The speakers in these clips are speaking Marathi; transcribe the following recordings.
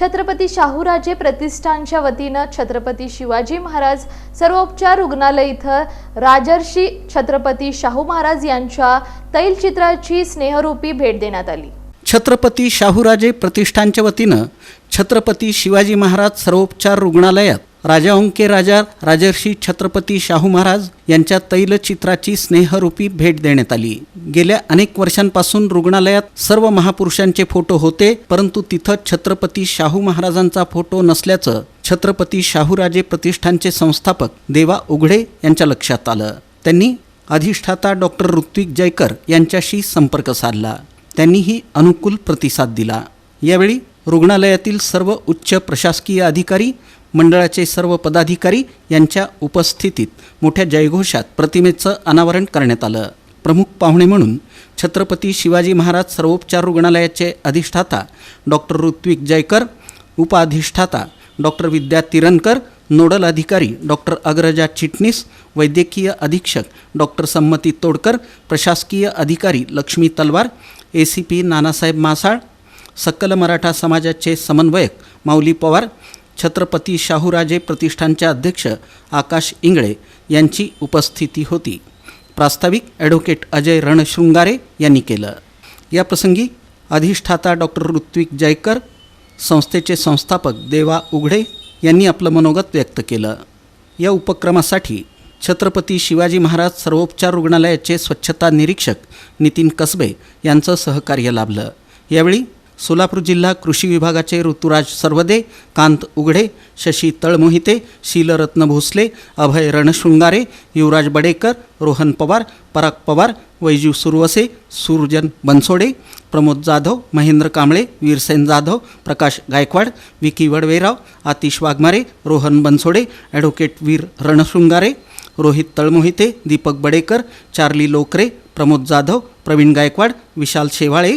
छत्रपती शाहूराजे प्रतिष्ठानच्या वतीनं छत्रपती शिवाजी महाराज सर्वोपचार रुग्णालय इथं राजर्षी छत्रपती शाहू महाराज यांच्या तैलचित्राची स्नेहरूपी भेट देण्यात आली. छत्रपती शाहूराजे प्रतिष्ठानच्या वतीनं छत्रपती शिवाजी महाराज सर्वोपचार रुग्णालयात राजा ओंके राजा राजर्षी छत्रपती शाहू महाराज यांच्या तैलचित्राची स्नेहरूपी भेट देण्यात आली. गेल्या अनेक वर्षांपासून रुग्णालयात सर्व महापुरुषांचे फोटो होते परंतु तिथं छत्रपती शाहू महाराजांचा फोटो नसल्याचं छत्रपती शाहूराजे प्रतिष्ठानचे संस्थापक देवा उघडे यांच्या लक्षात आलं. त्यांनी अधिष्ठाता डॉक्टर ऋत्विक जयकर यांच्याशी संपर्क साधला. त्यांनीही अनुकूल प्रतिसाद दिला. यावेळी रुग्णालयातील सर्व उच्च प्रशासकीय अधिकारी मंडळाचे सर्व पदाधिकारी यांच्या उपस्थितीत मोठ्या जयघोषात प्रतिमेचं अनावरण करण्यात आलं. प्रमुख पाहुणे म्हणून छत्रपती शिवाजी महाराज सर्वोपचार रुग्णालयाचे अधिष्ठाता डॉक्टर ऋत्विक जयकर उपाधिष्ठाता डॉक्टर विद्या तिरणकर नोडल अधिकारी डॉक्टर अग्रजा चिटणीस वैद्यकीय अधीक्षक डॉक्टर संमती तोडकर प्रशासकीय अधिकारी Laxmi Talwar A C P Nanasaheb Masal Sakal Maratha समाजाचे समन्वयक माऊली पवार छत्रपती शाहूराजे प्रतिष्ठानचे अध्यक्ष आकाश इंगळे यांची उपस्थिती होती. प्रास्ताविक ॲडव्होकेट अजय रणशृंगारे यांनी केलं. याप्रसंगी अधिष्ठाता डॉक्टर ऋत्विक जयकर संस्थेचे संस्थापक देवा उघडे यांनी आपलं मनोगत व्यक्त केलं. या उपक्रमासाठी छत्रपती शिवाजी महाराज सर्वोपचार रुग्णालयाचे स्वच्छता निरीक्षक नितीन कसबे यांचं सहकार्य लाभलं. यावेळी सोलापूर जिल्हा कृषी विभागाचे ऋतुराज सर्वदे कांत उघडे शशी तळमोहिते शीलरत्न भोसले अभय रणशृंगारे युवराज बडेकर रोहन पवार पराग पवार वैजू सुरवसे सुरजन बनसोडे प्रमोद जाधव महेंद्र कांबळे वीरसेन जाधव प्रकाश गायकवाड विकी वडवेराव आतिश वाघमारे रोहन बनसोडे ॲडव्होकेट वीर रणशृंगारे रोहित तळमोहिते दीपक बडेकर चार्ली लोकरे प्रमोद जाधव प्रवीण गायकवाड विशाल शेवाळे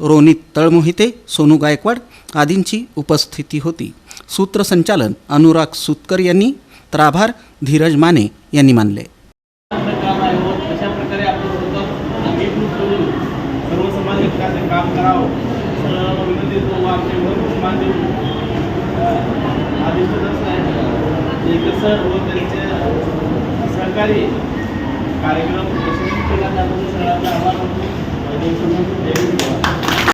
रोनित तळमोहिते सोनू गायकवाड आदींची उपस्थिती होती. सूत्रसंचालन अनुराग सुतकर यांनी तर आभार धीरज माने यांनी मानले. कार्यक्रम